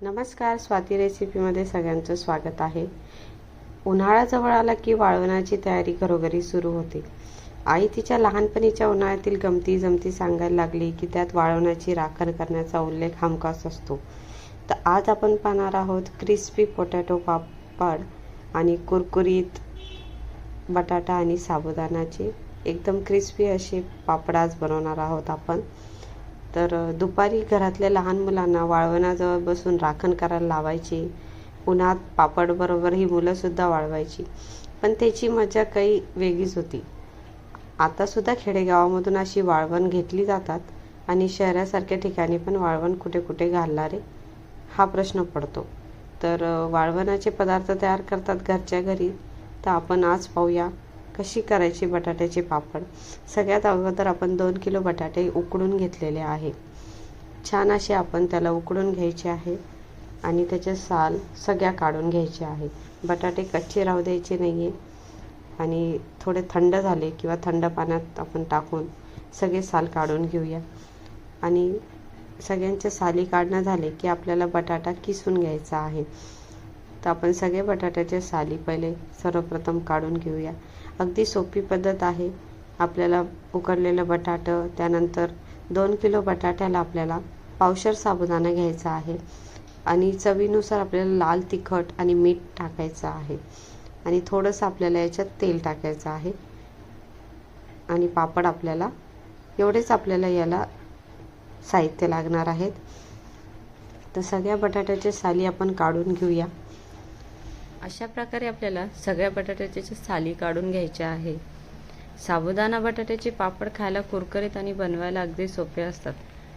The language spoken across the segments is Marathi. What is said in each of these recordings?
नमस्कार स्वाती रेसिपीमध्ये सगळ्यांचं स्वागत आहे. उन्हाळा जवळ आला की वाळवणाची तयारी घरोघरी सुरू होते. आई तिच्या लहानपणीच्या उन्हाळ्यातील गमती जमती सांगायला लागली की त्यात वाळवणाची राखण करण्याचा उल्लेख हमखास असतो. तर आज आपण पाहणार आहोत क्रिस्पी पोटॅटो पापड आणि कुरकुरीत बटाटा आणि साबुदाणाचे एकदम क्रिस्पी असे पापड आज बनवणार आहोत आपण. तर दुपारी घरातल्या लहान मुलांना वाळवणाजवळ बसून राखण करायला लावायची. उन्हात पापडबरोबर ही मुलंसुद्धा वाळवायची. पण त्याची मजा काही वेगळीच होती. आतासुद्धा खेडेगावामधून अशी वाळवण घेतली जातात आणि शहरासारख्या ठिकाणी पण वाळवण कुठे कुठे घालणारे हा प्रश्न पडतो. तर वाळवणाचे पदार्थ तयार करतात घरच्या घरी. तर आपण आज पाहूया कशी करायची बटाट्याचे पापड? सगळ्यात अगोदर आपण दोन किलो बटाटे उकडून घेतलेले आहे. छान असे आपण त्याला उकडून घ्यायचे आहे आणि त्याचे साल सगळ्या काढून घ्यायचे आहे. बटाटे कच्चे राहू द्यायचे नाही आहे आणि थोडे थंड झाले किंवा थंड पाण्यात आपण टाकून सगळे साल काढून घेऊया. आणि सगळ्यांच्या साली काढणं झाले की आपल्याला बटाटा किसून घ्यायचा आहे. तर आपण सगळे बटाट्याचे साली पहिले सर्वप्रथम काढून घेऊया. अगदी सोपी पद्धत आहे. आपल्याला उकडलेलं बटाटं त्यानंतर दोन किलो बटाट्याला आपल्याला पावशर साबुदाणा घ्यायचा आहे. आणि चवीनुसार आपल्याला लाल तिखट आणि मीठ टाकायचं आहे. आणि थोडंसं आपल्याला याच्यात तेल टाकायचं आहे. आणि पापड आपल्याला एवढेच आपल्याला याला साहित्य लागणार आहेत. तर सगळ्या बटाट्याच्या साली आपण काढून घेऊया. अशा प्रकारे आपल्याला सगळ्या बटाट्याच्या साली काढून घ्यायच्या आहे. साबुदाणा बटाट्याचे पापड खायला कुरकुरीत आणि बनवायला अगदी सोपे असतात.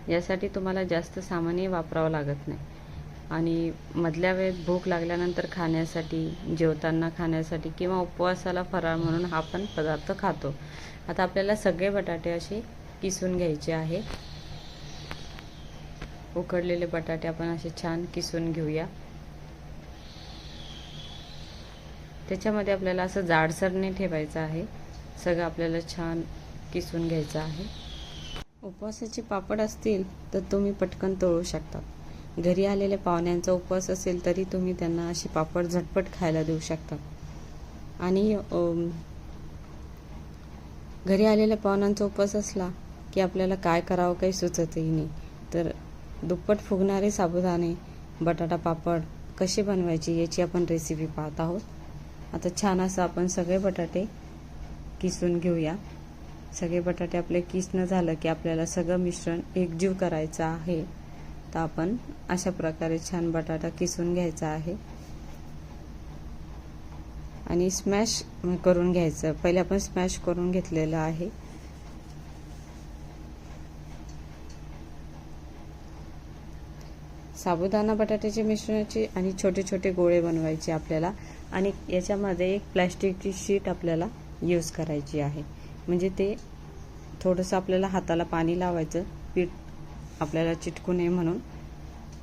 यासाठी तुम्हाला जास्त सामानही वापरावं लागत नाही. आणि मधल्या वेळेत भूक लागल्यानंतर खाण्यासाठी जेवताना खाण्यासाठी किंवा उपवासाला फराळ म्हणून हा पण पदार्थ खातो. आता आपल्याला सगळे बटाटे असे किसून घ्यायचे आहे. उकडलेले बटाटे आपण असे छान किसून घेऊया. त्याच्यामध्ये आपल्याला असं जाडसर नाही ठेवायचं आहे. सगळं आपल्याला छान किसून घ्यायचं आहे. उपवासाचे पापड असतील तर तुम्ही पटकन तळू शकता. घरी आलेल्या पाहुण्यांचा उपवास असेल तरी तुम्ही त्यांना असे पापड झटपट खायला देऊ शकता. आणि घरी आलेल्या पाहुण्यांचा उपवास असला की आपल्याला काय करावं काही सुचतही नाही. तर दुप्पट फुगणारे साबुदाणे बटाटा पापड कसे बनवायचे याची आपण रेसिपी पाहत आहोत. आता छान असं आपण सगळे बटाटे किसून घेऊया. सगळे बटाटे आपले किसणं झालं की आपल्याला सगळं मिश्रण एकजीव करायचं आहे. तर आपण अशा प्रकारे छान बटाटा किसून घ्यायचा आहे. आणि स्मॅश करून घ्यायचं. पहिले आपण स्मॅश करून घेतलेलं आहे. साबुदाणा बटाट्याचे मिश्रणाचे आणि छोटे छोटे गोळे बनवायचे आपल्याला. आणि याच्यामध्ये एक प्लॅस्टिकची शीट आपल्याला यूज करायची आहे. म्हणजे ते थोडंसं आपल्याला हाताला पाणी लावायचं पीठ आपल्याला चिटकू नये म्हणून.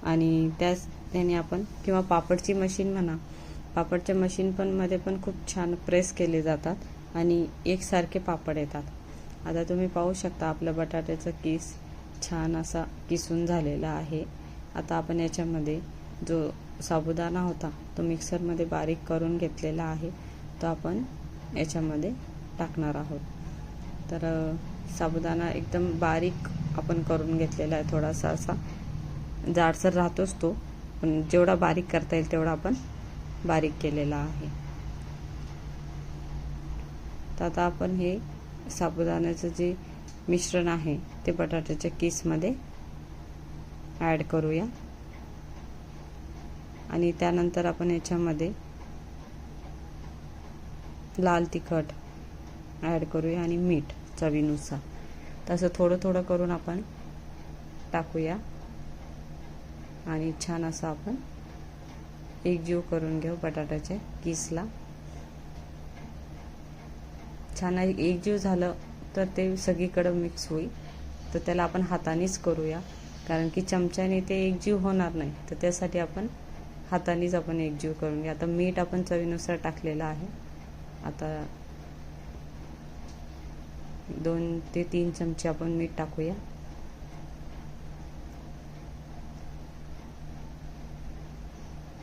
आणि त्याच त्याने आपण किंवा पापडची मशीन म्हणा पापडच्या मशीन पण मध्ये पण खूप छान प्रेस केले जातात आणि एकसारखे पापड येतात. आता तुम्ही पाहू शकता आपलं बटाट्याचा किस छान असा किसून झालेला आहे. आता आपण याच्यामध्ये जो साबुदाणा होता. तो मिक्सरमध्ये बारीक करून घेतलेला आहे. तो आपण याच्यामध्ये टाकणार आहोत. तर साबुदाणा एकदम बारीक आपण करून घेतलेला आहे थोडासा असा. जाडसर राहतोच तो पण जेवढा बारीक करता येईल तेवढा आपण बारीक केलेला आहे. तर आता आपण हे साबुदाण्याचं जे मिश्रण आहे ते बटाट्याच्या किसमध्ये ॲड करूया. आणि त्यानंतर आपण याच्यामध्ये लाल तिखट ॲड करूया आणि मीठ चवीनुसार. तसं थोडं थोडं करून आपण टाकूया. आणि छान असं आपण एकजीव करून घेऊ बटाट्याच्या किसला. छान एकजीव झालं तर ते सगळीकडं मिक्स होईल. तर त्याला आपण हातानेच करूया. कारण की चमच्याने ते एकजीव होणार नाही. तर त्यासाठी आपण हातानेच आपण एकजीव करून घ्या. आता मीठ आपण चवीनुसार टाकलेलं आहे. आता दोन ते तीन चमचे आपण मीठ टाकूया.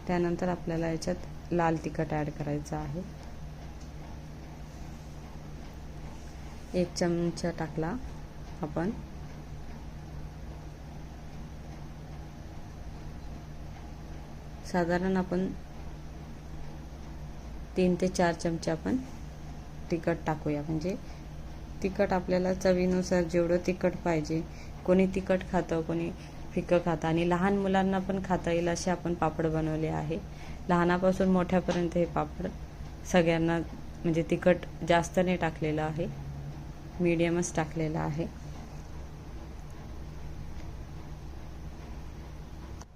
त्यानंतर आपल्याला याच्यात लाल तिखट ॲड करायचं आहे. एक चमचा टाकला आपण. साधारण आपण तीन ते चार चमचे आपण तिखट टाकूया. म्हणजे तिखट आपल्याला चवीनुसार जेवढं तिखट पाहिजे कोणी तिखट खातं कोणी फिकं खातं. आणि लहान मुलांना पण खाता येईल असे आपण पापड बनवले आहे. लहानापासून मोठ्यापर्यंत हे पापड सगळ्यांना म्हणजे तिखट जास्त नाही टाकलेलं आहे. मीडियमच टाकलेलं आहे.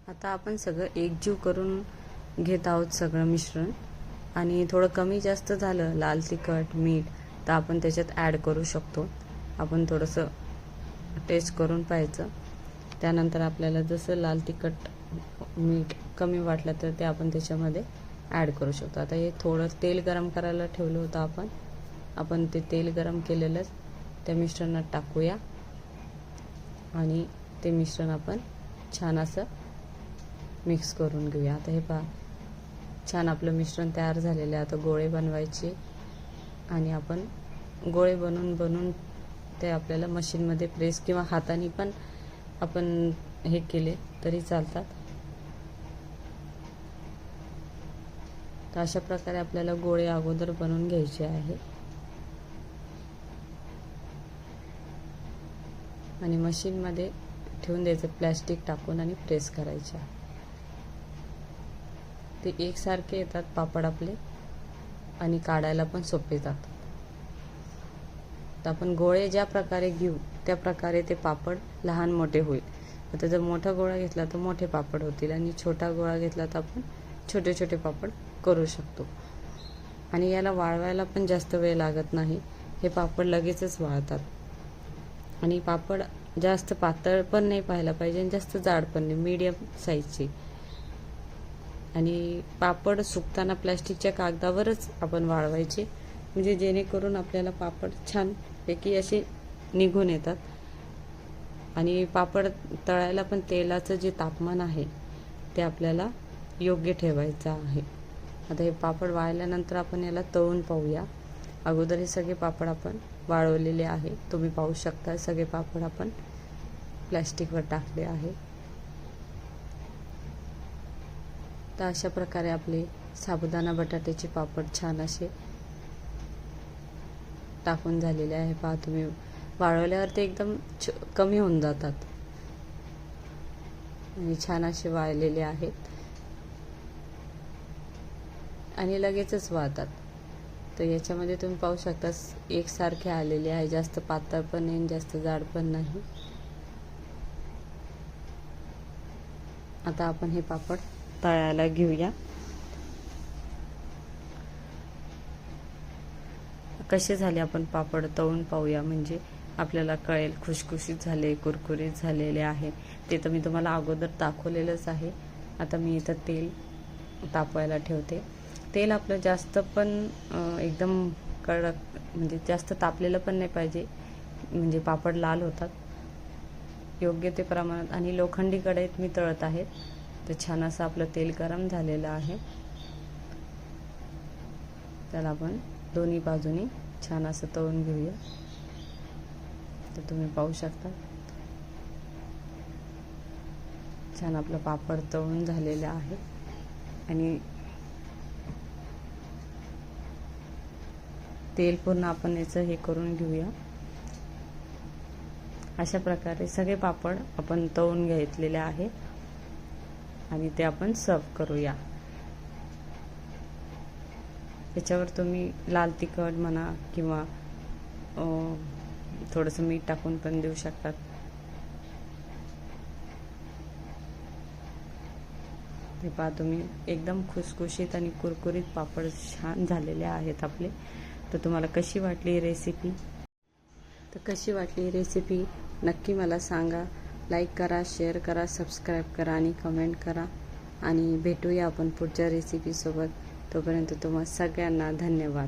आता आपण सगळं एकजीव करून घेत आहोत सगळं मिश्रण. आणि थोडं कमी जास्त झालं लाल तिखट मीठ तर आपण त्याच्यात ॲड करू शकतो. आपण थोडंसं टेस्ट करून पाहायचं. त्यानंतर आपल्याला जसं लाल तिखट मीठ कमी वाटलं तर ते आपण त्याच्यामध्ये ॲड करू शकतो. आता हे थोडं तेल गरम करायला ठेवलं होतं आपण. आपण ते तेल गरम केलेलंच त्या मिश्रणात टाकूया. आणि ते मिश्रण आपण छान असं मिक्स करून घेऊया. आता हे पहा. छान आपलं मिश्रण तयार झालेलं आहे. आता गोळे बनवायचे आणि आपण गोळे बनवून बनवून ते आपल्याला मशीनमध्ये प्रेस किंवा हाताने पण आपण हे केले तरी चालतात. तर अशा प्रकारे आपल्याला गोळे अगोदर बनवून घ्यायचे आहे. आणि मशीनमध्ये ठेवून द्यायचं प्लॅस्टिक टाकून आणि प्रेस करायचे ते एकसारखे येतात पापड आपले आणि काढायला पण सोपे जातात. तर आपण गोळे ज्या प्रकारे घेऊ त्या प्रकारे ते पापड लहान मोठे होईल. आता जर मोठा गोळा घेतला तर मोठे पापड होतील आणि छोटा गोळा घेतला तर आपण छोटे छोटे पापड करू शकतो. आणि याला वाळवायला पण जास्त वेळ लागत नाही. हे पापड लगेचच वाळतात. आणि पापड जास्त पातळ पण नाही पाहायला पाहिजे आणि जास्त जाड पण नाही मीडियम साईजची आणि पापड सुकताना प्लॅस्टिकच्या कागदावरच आपण वाळवायचे. म्हणजे जेणेकरून आपल्याला पापड छानपैकी असे निघून येतात. आणि पापड तळायला पण तेलाचं जे तापमान आहे ते आपल्याला योग्य ठेवायचं आहे. आता हे पापड वाळल्यानंतर आपण याला तळून पाहूया. अगोदर हे सगळे पापड आपण वाळवलेले आहे. तुम्ही पाहू शकता सगळे पापड आपण प्लॅस्टिकवर टाकले आहे. तर अशा प्रकारे आपले साबुदाणा बटाट्याचे पापड छान असे टाकून झालेले आहे. पहा तुम्ही वाळवल्यावर ते एकदम कमी होऊन जातात. आणि छान असे वाळलेले आहेत. आणि लगेचच वाळतात. तर याच्यामध्ये तुम्ही पाहू शकता एकसारखे आलेले आहे. जास्त पातळ पण नाही जास्त जाड पण नाही. आता आपण हे पापड तळायला घेऊया. कसे झाले आपण पापड? तळून पाहूया. म्हणजे आपल्याला कळेल खुशखुशीत झाले कुरकुरीत झालेले आहे. ते तर मी तुम्हाला अगोदर दाखवलेलंच आहे. आता मी इथं तेल तापवायला ठेवते. तेल आपलं जास्त पण एकदम कडक म्हणजे जास्त तापलेलं पण नाही पाहिजे. म्हणजे पापड लाल होतात. योग्य ते प्रमाणात. आणि लोखंडी कढईत मी तळत आहे. तर छान असं आपलं तेल गरम झालेलं आहे. त्याला आपण दोन्ही बाजूनी छान असं तळून घेऊया. तर तुम्ही पाहू शकता. छान आपलं पापड तळून झालेलं आहे. आणि तेल पूर्ण आपण याचं हे करून घेऊया. अशा प्रकारे सगळे पापड आपण तळून घेतलेले आहे आणि ते आपण सर्व करूया. त्याच्यावर तुम्ही लाल तिखट म्हणा किंवा थोडंसं मीठ टाकून पण देऊ शकतात. ते पहा तुम्ही एकदम खुसखुशीत आणि कुरकुरीत पापड छान झालेले आहेत आपले. तर तुम्हाला कशी वाटली रेसिपी तर कशी वाटली रेसिपी नक्की मला सांगा. लाईक करा शेअर करा सबस्क्राईब करा आणि कमेंट करा. आणि भेटूया आपण पुढच्या रेसिपीसोबत तोपर्यंत तुम्हा सगळ्यांना धन्यवाद.